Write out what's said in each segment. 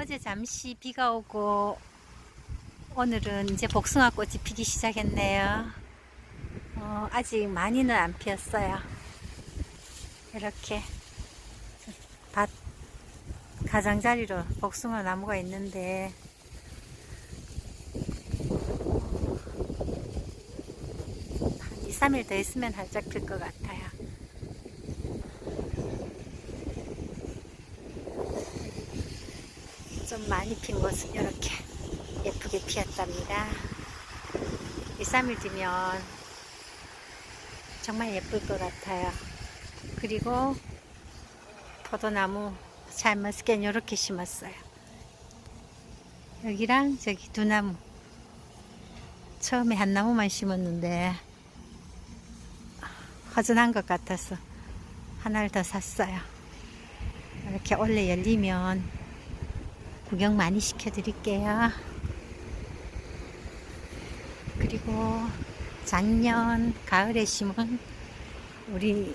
어제 잠시 비가 오고 오늘은 이제 복숭아 꽃이 피기 시작했네요. 어, 아직 많이는 안 피었어요. 이렇게 밭 가장자리로 복숭아 나무가 있는데 한 2, 3일 더 있으면 활짝 필 것 같아요. 좀 많이 핀 곳은 이렇게 예쁘게 피었답니다. 2, 3일 뒤면 정말 예쁠 것 같아요. 그리고 포도나무 샤인머스켓 이렇게 심었어요. 여기랑 저기 두 나무. 처음에 한 나무만 심었는데 허전한 것 같아서 하나를 더 샀어요. 이렇게 원래 열리면 구경 많이 시켜드릴게요. 그리고 작년 가을에 심은 우리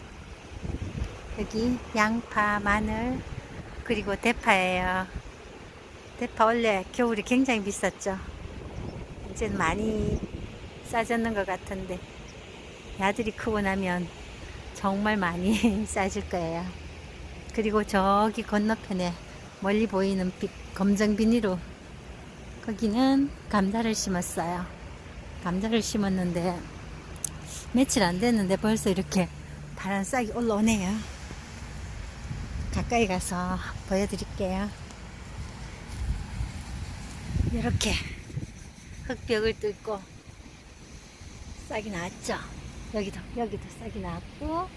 여기 양파, 마늘, 그리고 대파예요. 대파 원래 겨울에 굉장히 비쌌죠. 이제는 많이 싸졌는 것 같은데 야들이 크고 나면 정말 많이 싸질 거예요. 그리고 저기 건너편에 멀리 보이는 빛, 검정 비닐로 거기는 감자를 심었어요. 감자를 심었는데 며칠 안 됐는데 벌써 이렇게 파란 싹이 올라오네요. 가까이 가서 보여드릴게요. 이렇게 흙벽을 뚫고 싹이 나왔죠. 여기도 여기도 싹이 나왔고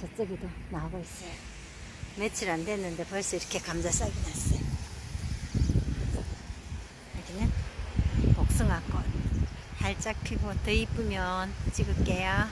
저쪽에도 나오고 있어요. 며칠 안 됐는데 벌써 이렇게 감자 싹이 났어요. 여기는 복숭아꽃. 활짝 피고 더 이쁘면 찍을게요.